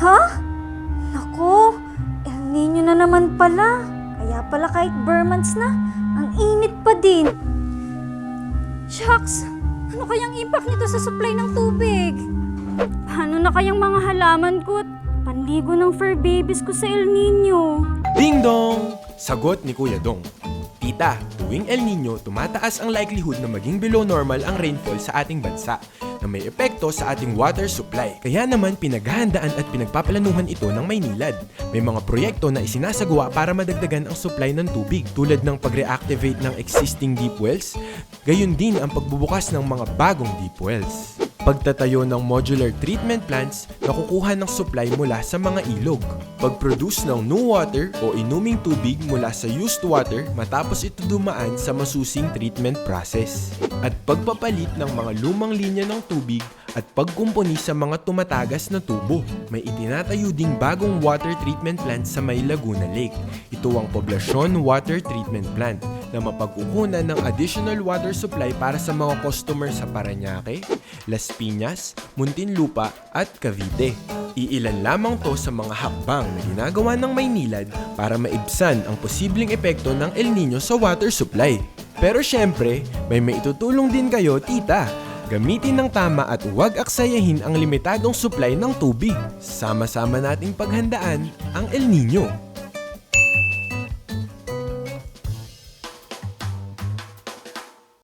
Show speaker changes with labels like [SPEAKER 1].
[SPEAKER 1] Ha? Nako, El Nino na naman pala. Kaya pala kahit Burmans na, ang init pa din. Shucks! Ano kayang impact nito sa supply ng tubig? Paano na kayang mga halaman ko at panligo ng fur babies ko sa El Nino?
[SPEAKER 2] Ding dong! Sagot ni Kuya Dong. Tita, tuwing El Nino, tumataas ang likelihood na maging below normal ang rainfall sa ating bansa na may epekto sa ating water supply. Kaya naman pinaghahandaan at pinagpaplanuhan ito ng Maynilad. May mga proyekto na isinasagawa para madagdagan ang supply ng tubig tulad ng pag-reactivate ng existing deep wells, gayon din ang pagbubukas ng mga bagong deep wells pagtatayo ng modular treatment plants na kukuha ng supply mula sa mga ilog, pag-produce ng new water o inuming tubig mula sa used water matapos ito dumaan sa masusing treatment process, at pagpapalit ng mga lumang linya ng tubig at pagkumpuni sa mga tumatagas na tubo. May itinatayo ding bagong water treatment plant sa May Laguna Lake. Ito ang Poblacion Water Treatment Plant na mapagkukunan ng additional water supply para sa mga customer sa Paranaque, Las Piñas, Muntinlupa at Cavite. Iilan lamang to sa mga hakbang na ginagawa ng Maynilad para maibsan ang posibleng epekto ng El Nino sa water supply. Pero syempre, may maitutulong din kayo, tita. Gamitin ng tama at huwag aksayahin ang limitadong supply ng tubig. Sama-sama nating paghandaan ang El Nino.